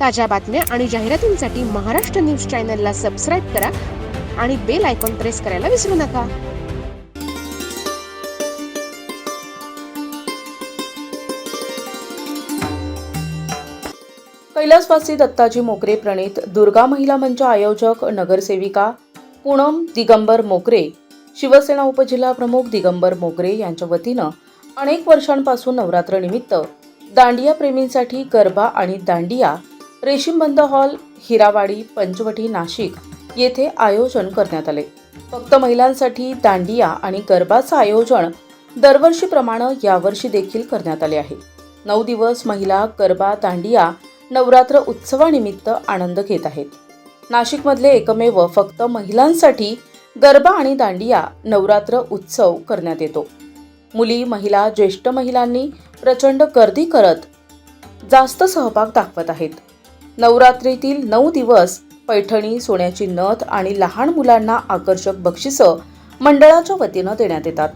ताज्या बातम्या आणि जाहिरातींसाठी महाराष्ट्र न्यूज चॅनलला सबस्क्राईब करा आणि बेल आयकॉन प्रेस करायला विसरू नका. कैलासवासी दत्ताजी मोगरे प्रणित दुर्गा महिला मंच आयोजक नगरसेविका पूनम दिगंबर मोगरे शिवसेना उपजिल्हा प्रमुख दिगंबर मोगरे यांच्या वतीनं अनेक वर्षांपासून नवरात्रनिमित्त दांडिया प्रेमींसाठी गरबा आणि दांडिया रेशीमबंद हॉल हिरावाडी पंचवटी नाशिक येथे आयोजन करण्यात आले. फक्त महिलांसाठी दांडिया आणि गरबाचं आयोजन दरवर्षीप्रमाणे यावर्षी देखील करण्यात आले आहे. नऊ दिवस महिला गरबा दांडिया नवरात्र उत्सवानिमित्त आनंद घेत आहेत. नाशिकमधले एकमेव फक्त महिलांसाठी गरबा आणि दांडिया नवरात्र उत्सव करण्यात येतो. मुली महिला ज्येष्ठ महिलांनी प्रचंड गर्दी करत जास्त सहभाग दाखवत आहेत. नवरात्रीतील नऊ दिवस पैठणी सोन्याची नथ आणि लहान मुलांना आकर्षक बक्षिसं मंडळाच्या वतीनं देण्यात येतात.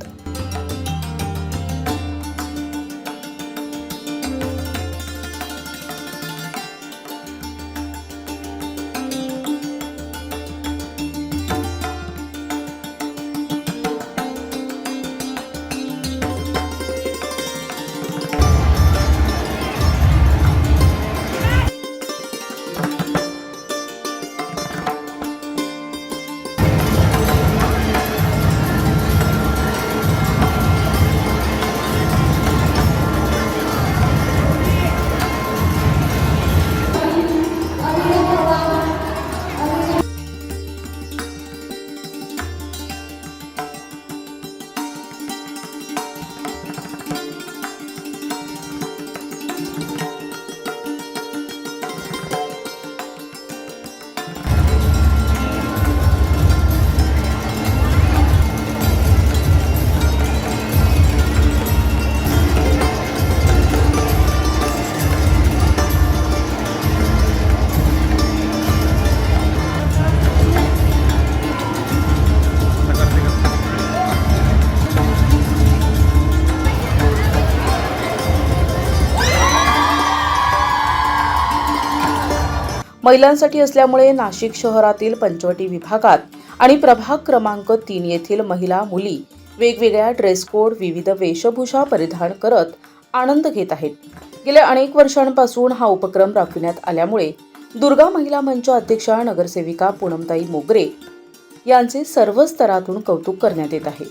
महिलांसाठी असल्यामुळे नाशिक शहरातील पंचवटी विभागात आणि प्रभाग क्रमांक तीन येथील महिला मुली वेगवेगळ्या ड्रेस कोड विविध वेशभूषा परिधान करत आनंद घेत आहेत. गेल्या अनेक वर्षांपासून हा उपक्रम राबविण्यात आल्यामुळे दुर्गा महिला मंच अध्यक्षा नगरसेविका पूनमताई मोगरे यांचे सर्व स्तरातून कौतुक करण्यात येत आहे.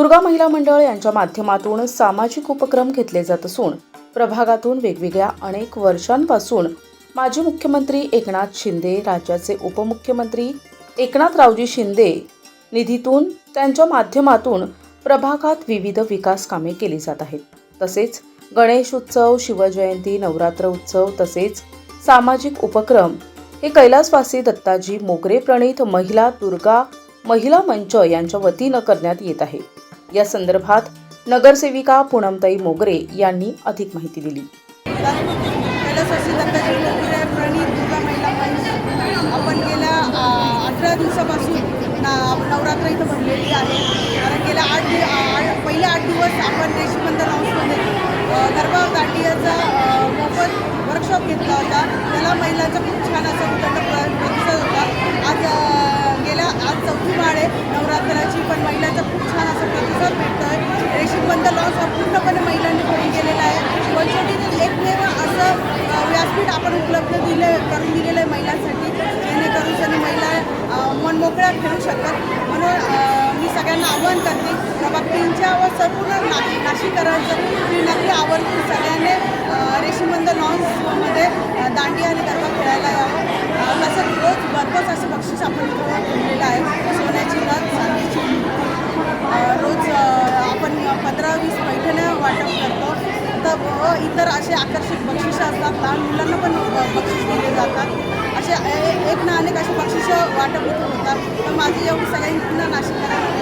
दुर्गा महिला मंडळ यांच्या माध्यमातून सामाजिक उपक्रम घेतले जात असून प्रभागातून वेगवेगळ्या अनेक वर्षांपासून माजी मुख्यमंत्री एकनाथ शिंदे राज्याचे उपमुख्यमंत्री एकनाथरावजी शिंदे निधीतून त्यांच्या माध्यमातून प्रभागात विविध विकास कामे केली जात आहेत. तसेच गणेश उत्सव शिवजयंती नवरात्र उत्सव तसेच सामाजिक उपक्रम हे कैलासवासी दत्ताजी मोगरे प्रणित महिला दुर्गा महिला मंच यांच्या वतीनं करण्यात येत आहे. या संदर्भात नगरसेविका पूनमताई मोगरे यांनी अधिक माहिती दिली. आपण गेल्या अठरा दिवसापासून नवरात्र इथं भरलेली आहे. कारण गेल्या आठ दि पहिले आठ दिवस आपण रेशीमंद लॉन्समध्ये गरबा दांडियाचा मोफत वर्कशॉप घेतला होता. त्याला महिलांचा खूप छान असं उदंड प्र- प्रतिसाद होता आज अ, गेल्या आज चौथी माळ आहे नवरात्राची पण महिलांचा खूप छान असा प्रतिसाद भेटतो आहे रेशीमबंद लॉन्स हा पूर्णपणे महिलांनी पुढे गेलेला आहे. पंचवटीतील एकमेव असं व्यासपीठ आपण उपलब्ध दिले करून दिलेलं आहे महिलांसाठी. जेणेकरून सगळी महिला मन मनमोकळ्या खेळू शकतात. म्हणून मी सगळ्यांना आवाहन करते प्रभाग तीनच्या व संपूर्ण ना नाशिकरांचं मी नक्की आवर्जून सगळ्यांनी रेशीमंद लॉन्समध्ये दांडी दांडिया आणि गरबा खेळायला यावं. अ, तसंच रोज भरपूर असं बक्षीस आपण ठेवलेलं आहे. सोन्याची रथ चांदीची रोज आपण पंधरा वीस वाटप करतो तर व इतर असे आकर्षक बक्षिसं असतात. लहान मुलांना पण ब- बक्षीस दिले जातात. असे एक ना अनेक असे बक्षिसं वाटप होतात. तर माझी एवढी सगळ्यांनी पुन्हा नाशिक करायला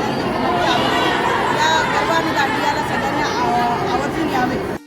या गरबा आणि दांडियाला सगळ्यांनी आवर्जून यावे.